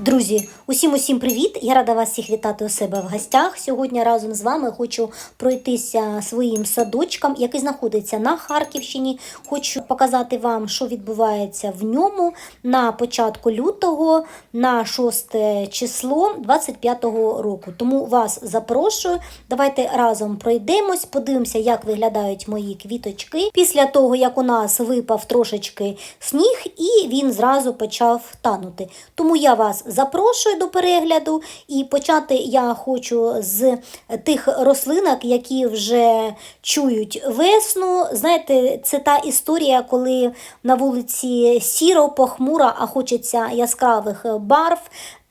Друзі, усім усім привіт! Я рада вас всіх вітати у себе в гостях. Сьогодні разом з вами хочу пройтися своїм садочком, який знаходиться на Харківщині. Хочу показати вам, що відбувається в ньому на початку лютого, на 6 число 25-го року. Тому вас запрошую. Давайте разом пройдемось, подивимося, як виглядають мої квіточки. Після того, як у нас випав трошечки сніг, і він зразу почав танути. Тому я вас запрошую до перегляду і почати я хочу з тих рослинок, які вже чують весну. Знаєте, це та історія, коли на вулиці сіро, похмуро, а хочеться яскравих барв.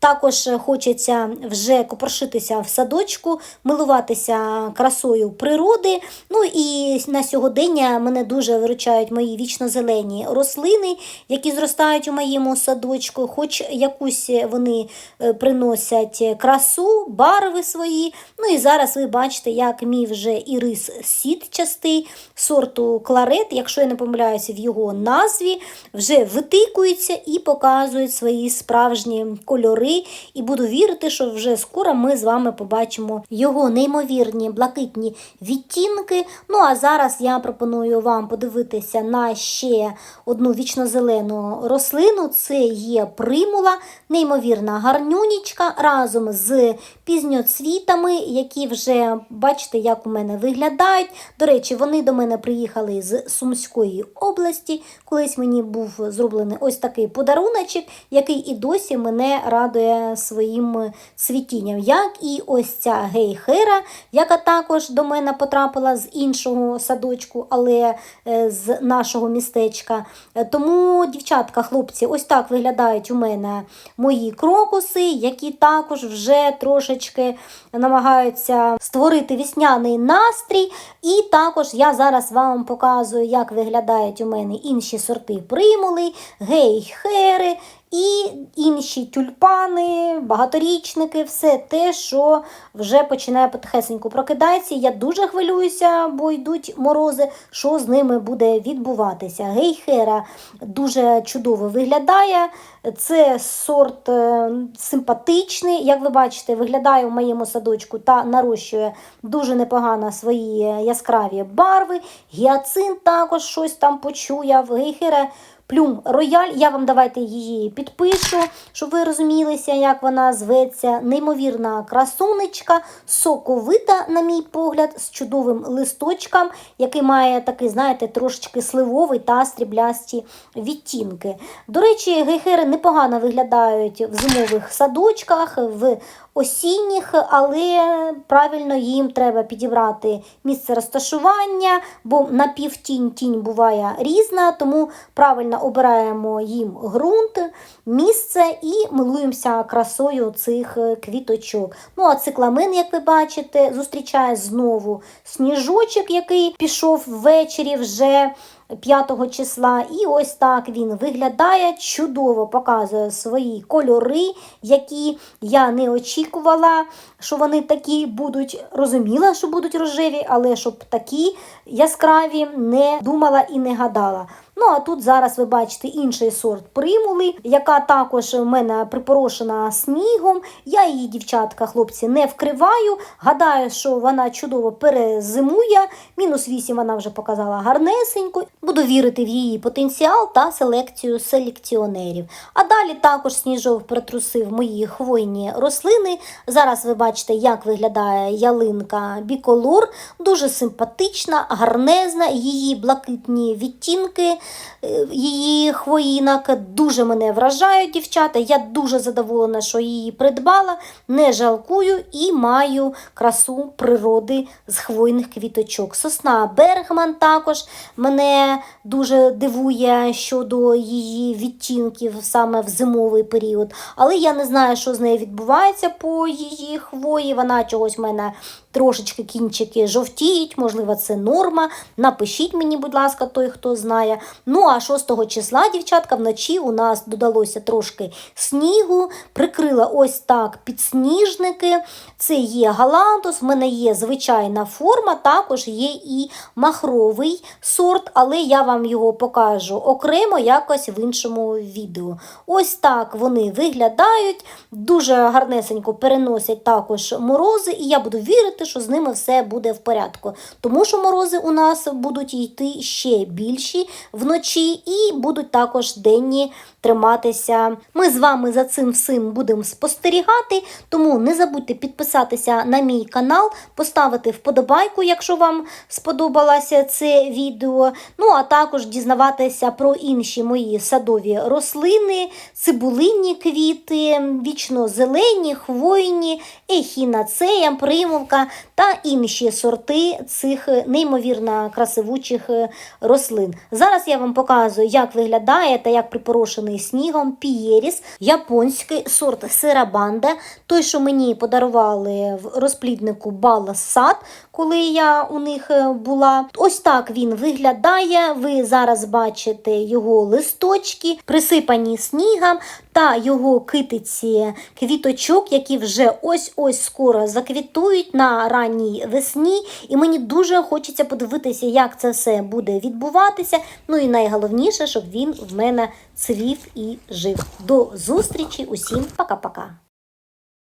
Також хочеться вже копрошитися в садочку, милуватися красою природи. Ну і на сьогодення мене дуже виручають мої вічно-зелені рослини, які зростають у моєму садочку, хоч якусь вони е, приносять красу, барви свої. Ну і зараз ви бачите, як мій вже ірис сітчастий сорту кларет, якщо я не помиляюся в його назві, вже витикується і показують свої справжні кольори. І буду вірити, що вже скоро ми з вами побачимо його неймовірні блакитні відтінки. Ну а зараз я пропоную вам подивитися на ще одну вічнозелену рослину. Це є примула, неймовірна гарнюнічка разом з пізньоцвітами, які вже бачите, як у мене виглядають. До речі, вони до мене приїхали з Сумської області. Колись мені був зроблений ось такий подаруночок, який і досі мене радує своїм цвітінням. Як і ось ця гейхера, яка також до мене потрапила з іншого садочку, але е, з нашого містечка. Е, Тому, дівчатка, хлопці, ось так виглядають у мене мої крокуси, які також вже трошечки намагаються створити вісняний настрій. І також я зараз вам показую, як виглядають у мене інші сорти примули, гейхери. І інші тюльпани, багаторічники, все те, що вже починає потихесеньку прокидається. Я дуже хвилююся, бо йдуть морози, що з ними буде відбуватися. Гейхера дуже чудово виглядає. Це сорт е, симпатичний, як ви бачите, виглядає в моєму садочку та нарощує дуже непогано свої яскраві барви. Гіацин також щось там почує. Гейхера Плюм рояль, я вам давайте її підпишу, щоб ви розумілися, як вона зветься. Неймовірна красунечка, соковита, на мій погляд, з чудовим листочком, який має такий, знаєте, трошечки сливовий та стріблясті відтінки. До речі, гейхери непогано виглядають в зимових садочках, в осінніх, але правильно їм треба підібрати місце розташування, бо на півтінь тінь буває різна, тому правильно обираємо їм ґрунт, місце і милуємося красою цих квіточок. Ну, а цикламен, як ви бачите, зустрічає знову сніжочок, який пішов ввечері вже. 5 числа, і ось так він виглядає, чудово показує свої кольори, які я не очікувала, що вони такі будуть. Розуміла, що будуть рожеві, але щоб такі яскраві не думала і не гадала. Ну, а тут зараз ви бачите інший сорт примули, яка також в мене припорошена снігом. Я її, дівчатка, хлопці, не вкриваю. Гадаю, що вона чудово перезимує. Мінус 8 вона вже показала гарнесенько. Буду вірити в її потенціал та селекцію селекціонерів. А далі також сніжок притрусив мої хвойні рослини. Зараз ви бачите, як виглядає ялинка біколор. Дуже симпатична, гарнезна, її блакитні відтінки. Е, Її хвоїнок дуже мене вражають, дівчата. Я дуже задоволена, що її придбала, не жалкую і маю красу природи з хвойних квіточок. Сосна Бергман також мене дуже дивує щодо її відтінків саме в зимовий період. Але я не знаю, що з нею відбувається по її хвої. Вона чогось в мене трошечки кінчики жовтіють, можливо, це норма. Напишіть мені, будь ласка, той, хто знає. Ну, а 6 числа, дівчатка, вночі у нас додалося трошки снігу, прикрила ось так підсніжники. Це є галантус, в мене є звичайна форма, також є і махровий сорт, але я вам його покажу окремо якось в іншому відео. Ось так вони виглядають, дуже гарнесенько переносять також морози, і я буду вірити, що з ними все буде в порядку. Тому що морози у нас будуть йти ще більші вночі і будуть також денні триматися. Ми з вами за цим всім будемо спостерігати, тому не забудьте підписатися на мій канал, поставити вподобайку, якщо вам сподобалося це відео. Ну, а також дізнаватися про інші мої садові рослини, цибулинні квіти, вічно зелені, хвойні, ехінацея, примовка та інші сорти цих неймовірно красивучих е, рослин. Зараз я вам показую, як виглядає та як припорошений снігом пієріс, японський сорт сирабанда, той, що мені подарували в розпліднику Бала Сад, коли я у них е, була. Ось так він виглядає. Ви зараз бачите його листочки, присипані снігом та його китиці квіточок, які вже ось-ось скоро заквітують на ранній весні. І мені дуже хочеться подивитися, як це все буде відбуватися. Ну і найголовніше, щоб він в мене цвів і жив. До зустрічі, усім пока-пока.